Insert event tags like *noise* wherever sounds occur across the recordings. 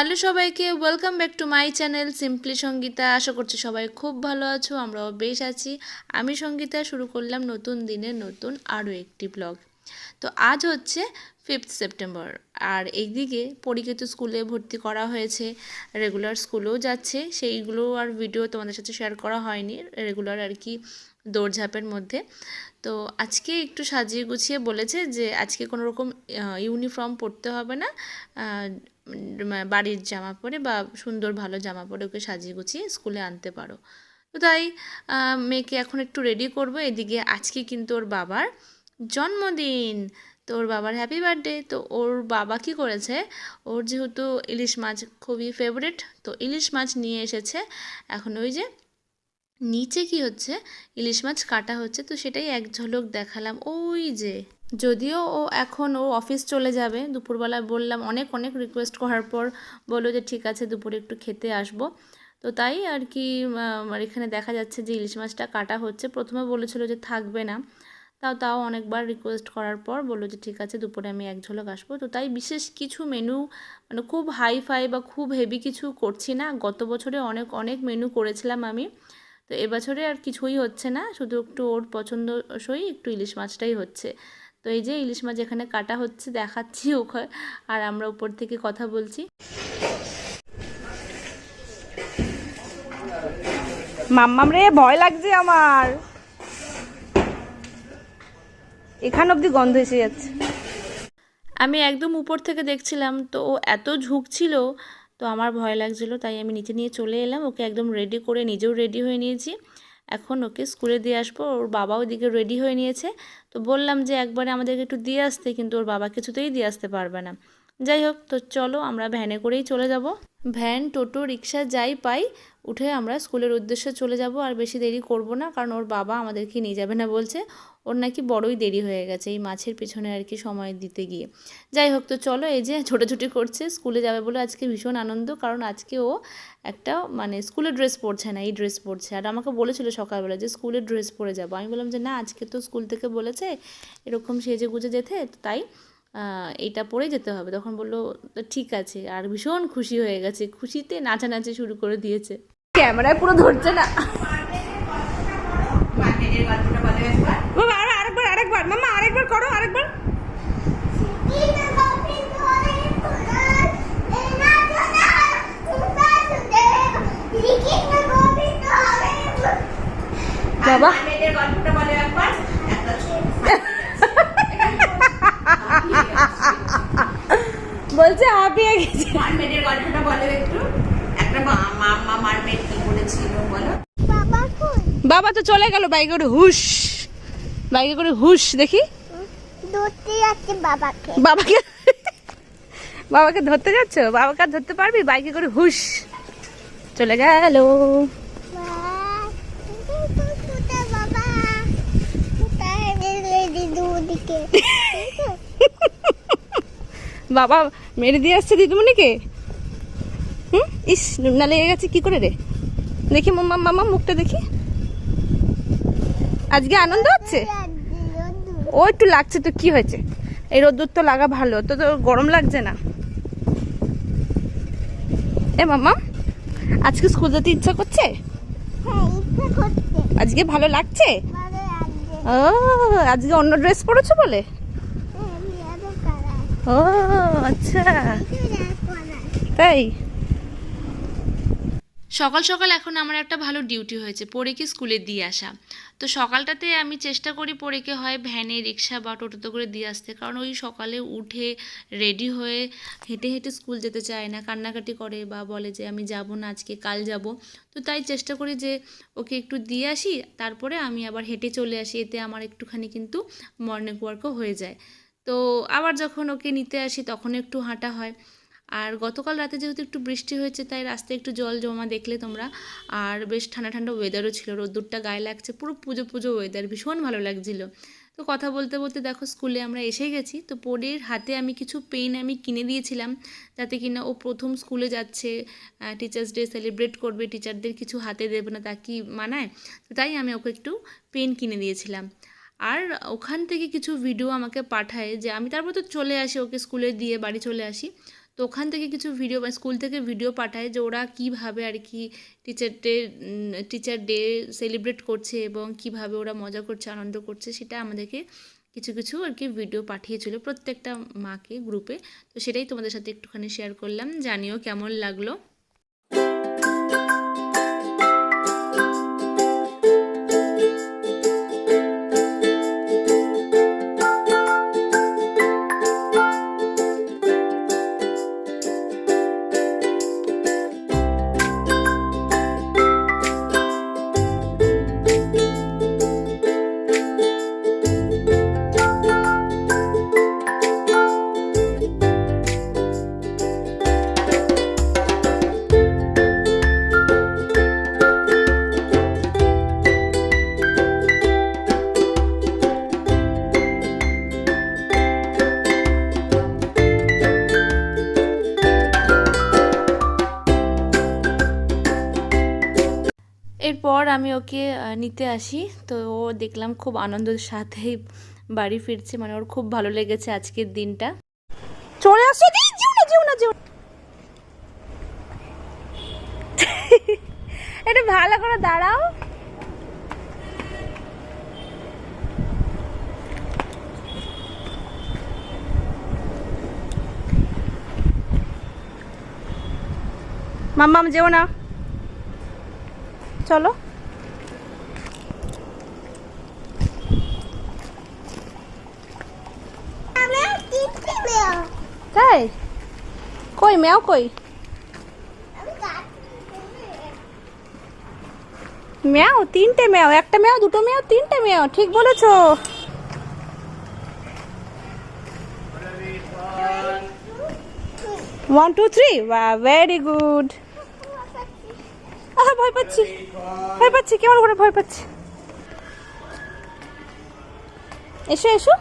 Hello সবাইকে welcome back to my channel simply Sangeeta আশা করছি সবাই খুব ভালো আছো, আমরাও বেশ আছি। আমি সঙ্গীতা, শুরু করলাম নতুন দিনের নতুন আরও একটি ব্লগ তো আজ হচ্ছে ফিফথ সেপ্টেম্বর আর এইদিকে পরীক্ষিত স্কুলে ভর্তি করা হয়েছে। রেগুলার স্কুলেও যাচ্ছে। সেইগুলো আর ভিডিও তোমাদের সাথে শেয়ার করা হয়নি। রেগুলার আর কি দৌড়ঝাঁপের মধ্যে। তো আজকে একটু সাজিয়ে গুছিয়ে বলেছে যে, আজকে কোনো রকম ইউনিফর্ম পরতে হবে না। বাড়ির জামা পরে বা সুন্দর ভালো জামা পরে ওকে সাজিয়ে গুছিয়ে স্কুলে আনতে পারো। তো তাই মেয়েকে এখন একটু রেডি করব। এদিকে আজকে কিন্তু ওর বাবার জন্মদিন। তো ওর বাবার হ্যাপি বার্থডে তো ওর বাবা কি করেছে? ওর যেহেতু ইলিশ মাছ খুবই ফেভারিট তো ইলিশ মাছ নিয়ে এসেছে। এখন ওই যে নিচে কি হচ্ছে? ইলিশ মাছ কাটা হচ্ছে, তো সেটাই এক ঝলক দেখালাম। ওই যে যদিও ও এখন ও অফিস চলে যাবে, দুপুরবেলা বললাম অনেক অনেক রিকোয়েস্ট করার পর বলল যে ঠিক আছে, দুপুরে একটু খেতে আসব। তো তাই আর কি এখানে দেখা যাচ্ছে যে ইলিশ মাছটা কাটা হচ্ছে। প্রথমে বলেছিল যে থাকবে না। তাও তাও অনেকবার রিকোয়েস্ট করার পর বলল যে, ঠিক আছে, দুপুরে আমি এক ঝলক আসব। তো তাই বিশেষ কিছু মেনু মানে খুব হাই ফাই বা খুব হেভি কিছু করছি না। গত বছরে অনেক অনেক মেনু করেছিলাম আমি। তো এবছরে আর কিছুই হচ্ছে না। শুধু একটু ওর পছন্দসই একটু ইলিশ মাছটাই হচ্ছে। তো এই যে ইলিশ মাছ এখানে কাটা হচ্ছে, দেখাচ্ছি ওখানে আর আমরা উপর থেকে কথা বলছি। মাম্মাম রে, ভয় লাগছে আমার। এখান অবধি গন্ধ এসে যাচ্ছে। আমি একদম উপর থেকে দেখছিলাম, তো ও এত ঝুঁকছিল, তো আমার ভয় লাগছিল, তাই আমি নিচে নিয়ে চলে এলাম, ওকে একদম রেডি করে নিজেও রেডি হয়ে নিয়েছি। এখন ওকে স্কুলে দিয়ে আসব, ওর বাবাও দিকে রেডি হয়ে নিয়েছে, তো বললাম যে একবারে আমাদেরকে একটু দিয়ে আসতে, কিন্তু ওর বাবা কিছুতেই দিয়ে আসতে পারবে না। যাই হোক, তো চলো আমরা ভ্যানে করেই চলে যাব। ভ্যান টোটো, রিক্সা যাই পাই উঠে আমরা স্কুলের উদ্দেশ্যে চলে যাব আর বেশি দেরি করব না, কারণ ওর বাবা আমাদেরকে নিয়ে যাবে না বলছে। ওর নাকি বড়ই দেরি হয়ে গেছে এই মাছের পিছনে আর কি সময় দিতে গিয়ে। যাই হোক, তো চলো এই যে ছোটাছুটি করছে, স্কুলে যাবে বলে আজকে ভীষণ আনন্দ, কারণ আজকে ও একটা মানে স্কুলের ড্রেস পরছে না, এই ড্রেস পরছে। আর আমাকে বলেছিল সকালবেলা যে স্কুলের ড্রেস পরে যাব। আমি বললাম যে না, আজকে তো স্কুল থেকে বলেছে, এরকম সেজে গুজে যেতে তাই আহ, এইটা পরে যেতে হবে। তখন বলল ঠিক আছে। আর ভীষণ খুশি হয়ে গেছে। খুশিতে নাচানাচি শুরু করে দিয়েছে। ক্যামেরায় পুরো ধরছে না। আরেকবার আরেকবার। মামা আরেকবার করো আরেকবার। বাবা। *laughs* বলছে হাঁপিয়ে গেছে মারমেডের গল্পটা বলো একটু। একটা মা- মা মারমেড কি করেছিল বলো। বাবা তো চলে গেল বাইকে করে হুশ। বাইকে করে হুশ দেখি। ধরতে যাচ্ছে বাবাকে। বাবাকে। বাবাকে ধরতে যাচ্ছ? বাবাকে আর ধরতে পারবি? বাইকে করে হুশ। চলে গেল। বাবা বাবা মেরে দিয়ে আসছে দিদিমণিকে? হুম? ইস নুনা লেগে গেছে কি করে রে? দেখি মাম্মা মামা মুখটা দেখি। আজকে আনন্দ হচ্ছে? ও একটু লাগছে তো কি হয়েছে? এই রোদ্দুর তো লাগা ভালো তো তো গরম লাগছে না। এ মামা আজকে স্কুল যেতে ইচ্ছা করছে? হ্যাঁ আজকে ভালো লাগছে। ও আজকে অন্য ড্রেস পরেছো বলে। ও আচ্ছা। তাই? সকাল সকাল এখন আমার একটা ভালো ডিউটি হয়েছে পড়েকে স্কুলে দিয়ে আসা। তো সকালটাতে আমি চেষ্টা করি পড়েকে হয় ভ্যানে, রিক্সা বা টোটোতে করে দিয়ে আসতে, কারণ ওই সকালে উঠে রেডি হয়ে হেঁটে হেঁটে স্কুল যেতে চায় না, কান্নাকাটি করে বা বলে যে আমি যাব না, আজকে কাল যাব। তো তাই চেষ্টা করি যে ওকে একটু দিয়ে আসি, তারপরে আমি আবার হেঁটে চলে আসি, এতে আমার একটুখানি কিন্তু মর্নিং ওয়ার্কও হয়ে যায়। তো আবার যখন ওকে নিতে আসি তখন একটু হাঁটা হয়। আর গতকাল রাতে যেহেতু একটু বৃষ্টি হয়েছে তাই রাস্তায় একটু জল জমা দেখলে তোমরা। আর বেশ ঠান্ডা ঠান্ডা ওয়েদারও ছিল, রোদ্দুরটা গায়ে লাগছে, পুরো পুজো পুজো ওয়েদার ভীষণ ভালো লাগছিল। তো কথা বলতে বলতে দেখো স্কুলে আমরা এসে গেছি। তো পরের হাতে আমি কিছু পেন আমি কিনে দিয়েছিলাম। যাতে কিনা ও প্রথম স্কুলে যাচ্ছে টিচার্স ডে সেলিব্রেট করবে টিচারদের কিছু হাতে দেবে না তা কি মানায়? তাই আমি ওকে একটু পেন কিনে দিয়েছিলাম। আর ওখান থেকে কিছু ভিডিও আমাকে পাঠায় যে আমি তারপর তো চলে আসি, ওকে স্কুলে দিয়ে বাড়ি চলে আসি। তো ওখান থেকে কিছু ভিডিও স্কুল থেকে ভিডিও পাঠায় যে ওরা কীভাবে আর কি teacher day teacher day celebrate করছে এবং কীভাবে ওরা মজা করছে, আনন্দ করছে, সেটা আমাদেরকে কিছু কিছু আর কি ভিডিও পাঠিয়েছিল প্রত্যেকটা মাকে গ্রুপে তো সেটাই তোমাদের সাথে একটুখানি শেয়ার করলাম। জানিও কেমন লাগল। এরপর আমি ওকে নিতে আসি। তো ও দেখলাম খুব আনন্দের সাথেই বাড়ি ফিরছে। মানে ওর খুব ভালো লেগেছে আজকের দিনটা। চলে আসো না না না। ভালো করে দাঁড়াও। মাম্মাম, যেও না। চলো আমি তিনটে মেয়ে তাই কই, ম্যাও কই? ম্যাও, তিনটে ম্যাও, একটা ম্যাও, দুটো ম্যাও, তিনটে ম্যাও, ঠিক বলেছ। One two three very good ভয় পাচ্ছি ভয় পাচ্ছি কেমন করে ভয় পাচ্ছি? এসো এসো।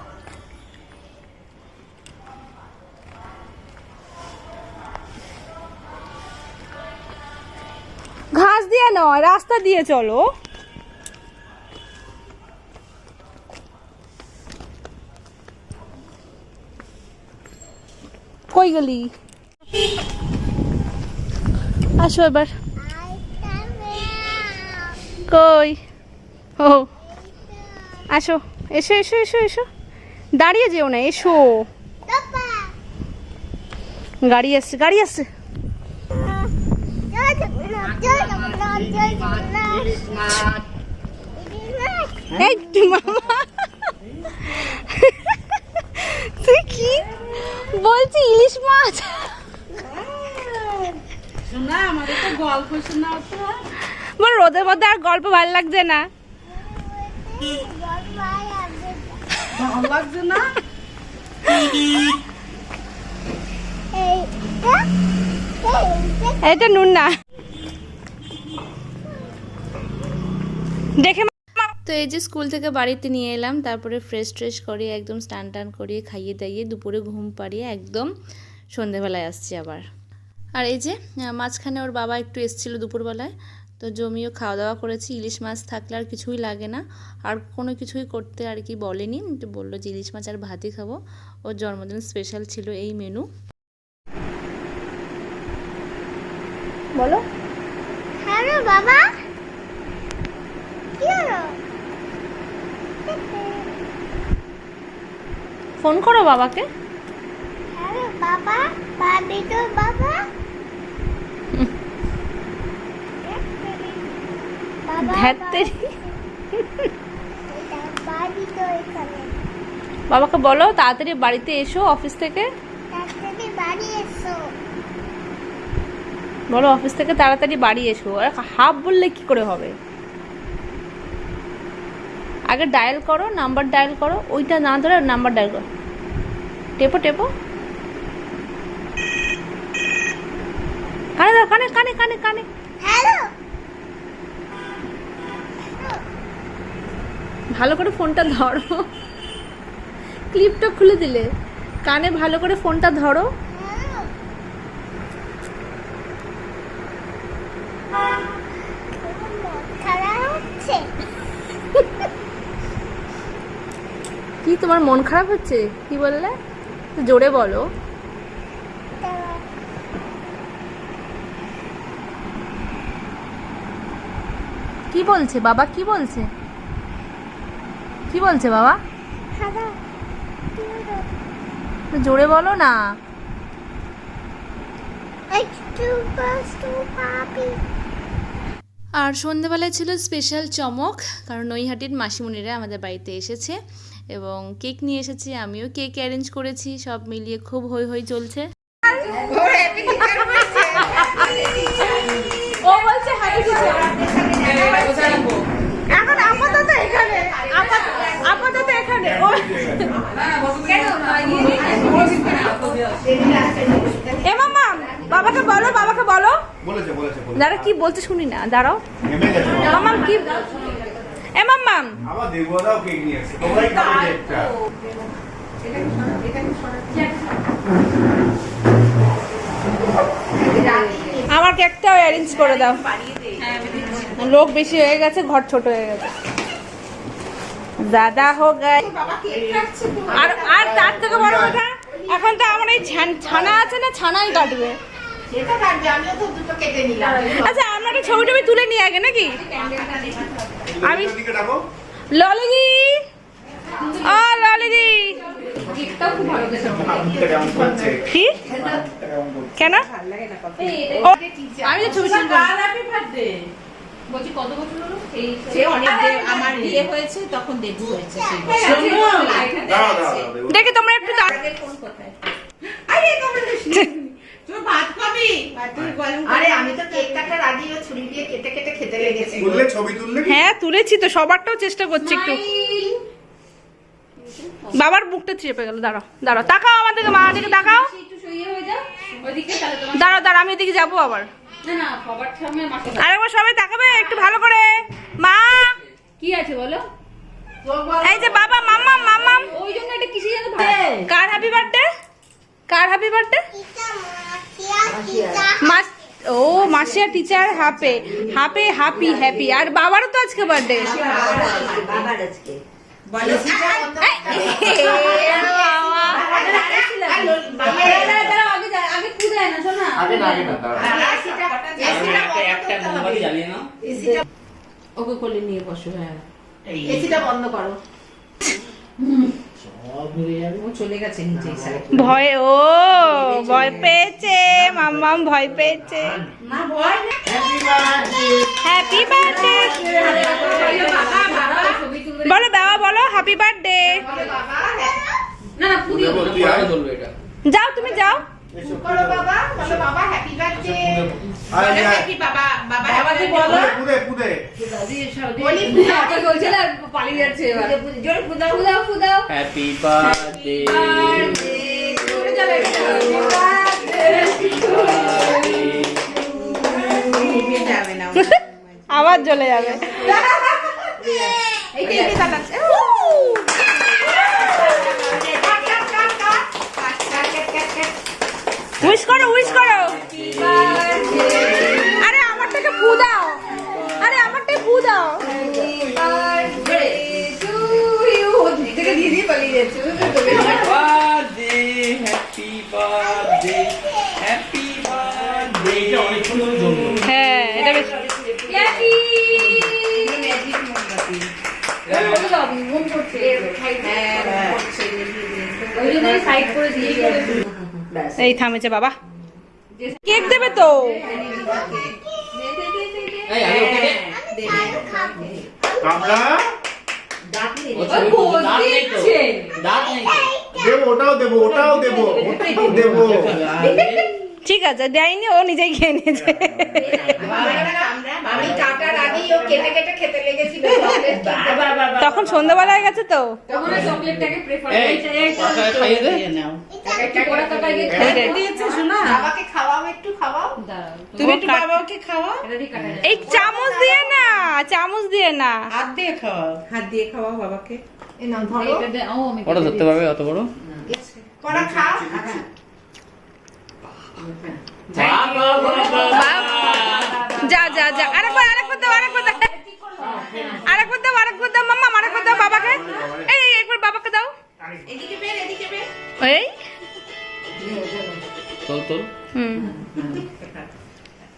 ঘাস দিয়ে নয়, রাস্তা দিয়ে চলো। কই গেলি? আসো এবার। কই? ও। আসো, এসো এসো এসো এসো। দাঁড়িয়ে যেও না, এসো। গাড়ি আসছে গাড়ি আসছে। এই মামা। তুই কি? বলছি ইলিশ মাছ। রোদের মধ্যে আর গল্প ভালো লাগছে না। ভালো লাগছে না? এটা নুন না। দেখে তো এই যে স্কুল থেকে বাড়িতে নিয়ে এলাম তারপরে ফ্রেশ ট্রেশ করিয়ে একদম স্টান টান করিয়ে খাইয়ে দাইয়ে দুপুরে ঘুম পাড়িয়ে একদম সন্ধেবেলায় আসছি আবার। আর এই যে মাঝখানে ওর বাবা একটু এসেছিল দুপুরবেলায় তো জমিও খাওয়া দাওয়া করেছি ইলিশ মাছ থাকলে আর কিছুই লাগে না। আর কোনো কিছুই করতে আর কি বলেনি তো বলল যে ইলিশ মাছ আর ভাতই খাব। ওর জন্মদিন স্পেশাল ছিল এই মেনু বলো। হ্যালো বাবা কি হলো ফোন করো বাবাকে। বাবা বাবা। বাবাকে বলো তাড়াতাড়ি বাড়িতে এসো অফিস থেকে। বলো অফিস থেকে তাড়াতাড়ি বাড়ি এসো। আর হাফ বললে কি করে হবে? আগে ডায়াল করো নাম্বার ডায়াল করো ওইটা না ধরে নাম্বার ডায়াল করো। টেপো টেপো। কানে দাও কানে কানে কানে কানে। হ্যালো ভালো করে ফোনটা ধরো। ক্লিপটা খুলে দিলে। কানে ভালো করে ফোনটা ধরো। তোমার মন খারাপ হচ্ছে? কি বললে? জোরে বলো। কি বলছে? বাবা কি বলছে? কি বলছে বাবা? জোরে বলো না। আর সন্ধ্যেবেলায় ছিল স্পেশাল চমক কারণ নৈহাটির মাসিমণিরা আমাদের বাড়িতে এসেছে। এবং কেক নিয়ে এসেছি আমিও কেক অ্যারেঞ্জ করেছি সব মিলিয়ে খুব হই হই চলছে। ও বলছে এখন আপাতত এখানে। আপাতত- এখানে। এ মামা বাবাকে বলো বাবাকে বলো। বলেছে বলেছে বলেছে। দাঁড়া কি বলতে শুনি না দাঁড়াও। কি এ মাম্মাম। আবার দেবুয়াদাও কেক নিয়ে এসছে তোমরাই খাবে কেকটা। আমার কেকটাও অ্যারেঞ্জ করে দাও। লোক বেশি হয়ে গেছে ঘর ছোট হয়ে গেছে। দাদা হোক আর আর তার থেকে বড় কথা এখন তো আমার এই ছান- ছানা আছে না ছানাই কাটবে। সেটা কাটবে আমিও তো দুটো কেটে নিলাম। আচ্ছা আমরা একটা ছবি টবি তুলে নিয়ে আগে নাকি? আমি- ললিদি ও ললিদি কি? কেন? আমি তো ছবি তুলবো সে অনেক দে- আমার বিয়ে হয়েছে তখন দেবু হয়েছে সেই বছর। দাঁড়াও দাঁড়াও দাঁড়াও দেখি তোমরা একটু দাঁড়াও। তুই ভাত খাবি? আরে আমি তো কেক কাটার ছুরি দিয়ে কেটে কেটে খেতে লেগেছি। তুললে ছবি তুললে হ্যাঁ তুলেছি তো সবারটাও চেষ্টা করছি একটু। বাবার বুকটা চেপে গেল দাঁড়াও দাঁড়াও তাকাও আমার দিকে মা দিকে তাকাও। দাঁড়াও দাঁড়াও আমি এদিকে যাব আবার। আরেকবার সবাই তাকাবে একটু ভালো করে। মা! কি আছে বলো? এই যে বাবা মাম্মা মাম্মাম। ওই জন্য এটা কিসে যেন কার হ্যাপি বার্থডে কার হ্যাপি বার্থডে মাস ও মাসিয়া টিচার হাপে হাপে হ্যাপি হ্যাপি আর বাবারও তো আজকে বার্থডে ওকে কোলে নিয়ে বসো হ্যাঁ এসিটা বন্ধ করো। ও চলে গেছে নিচে ভয় ও ভয় পেয়েছে মাম্মাম ভয় পেয়েছে। না ভয় হ্যাপি বার্থডে বলো বাবা বলো হ্যাপি বার্থডে না না। যাও তুমি যাও। এসো, করো বাবা বলো বাবা হ্যাপি বার্থডে আয়, আয়, আয়। হ্যাপি বাবা উইশ করো উইশ করো। আরে আমারটাকে ফু দাও। আরে আমারটাকে ফু দাও। থেকে ধরে জমলো। হ্যাঁ এটা বেশ। হ্যাপি ওই জন্য সাইড করে দিয়ে এই থামেছে বাবা। কেক দেবে তো? ঠিক আছে দেয়নি ও নিজেই খেয়ে নিয়েছে। তখন সন্ধ্যাবেলা হয়ে গেছে তো তুমি একটু বাবাকে খাওয়া এই চামচ দিয়ে না চামচ দিয়ে না হাত দিয়ে খাওয়াও হাত দিয়ে খাওয়াও বাবাকে ওটা ধরতে পারবে অত বড় কড়া যা যা আরেকবার আরেকবার দাও আরেকবার দাও। আরেকবার দাও আরেকবার দাও মাম্মা আরেকবার দাও বাবাকে। এই এই, একবার বাবাকে দাও। এদিকে বের এদিকে বের এই। তোল তোল। হুম।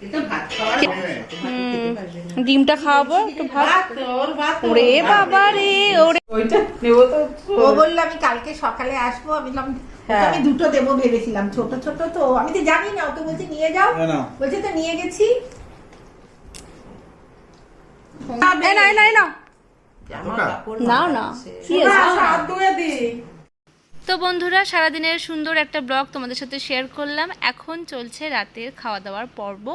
এটা ভাত খাওয়ার হুম, ডিমটা খাওয়াবো একটু ভাত। ভাত ওর বাবা রে ওরে। ও বলল আমি কালকে সকালে আসব। আমি হ্যাঁ। আমি দুটো দেবো ভেবেছিলাম ছোট ছোট তো। আমি তো জানি না ওকে বলছি নিয়ে যাও। বলছে তো নিয়ে গেছি। এই না এই না এই না। নাও না কি না, আছে? তো বন্ধুরা, সারাদিনের সুন্দর একটা ব্লগ তোমাদের সাথে শেয়ার করলাম। এখন চলছে রাতের খাওয়া দাওয়ার পর্ব।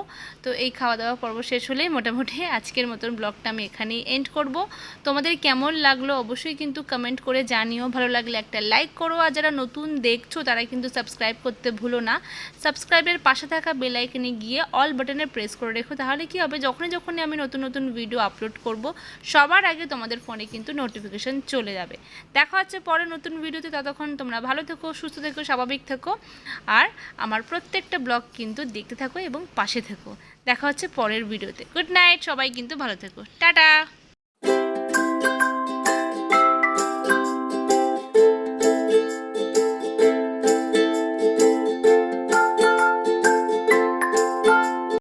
তো এই খাওয়া দাওয়া পর্ব শেষ হলেই মোটামুটি আজকের মতন ব্লগটা আমি এখানেই এন্ড করব। তোমাদের কেমন লাগল অবশ্যই কিন্তু কমেন্ট করে জানিও। ভালো লাগলে একটা লাইক করো। আর যারা নতুন দেখছ, তারা কিন্তু সাবস্ক্রাইব করতে ভুলো না। সাবস্ক্রাইবের পাশে থাকা বেল আইকনে গিয়ে অল বাটনে প্রেস করে রেখো। তাহলে কি হবে? যখনই যখনই আমি নতুন নতুন ভিডিও আপলোড করব, সবার আগে তোমাদের ফোনে কিন্তু নোটিফিকেশন চলে যাবে। দেখা হচ্ছে পরে নতুন ভিডিওতে ততক্ষণ তোমরা ভালো থেকো, সুস্থ থেকো, স্বাভাবিক থেকো। আর আমার প্রত্যেকটা ব্লগ কিন্তু দেখতে থাকো এবং পাশে থেকো। দেখা হচ্ছে পরের ভিডিওতে। গুড নাইট সবাই কিন্তু ভালো থেকো। টাটা!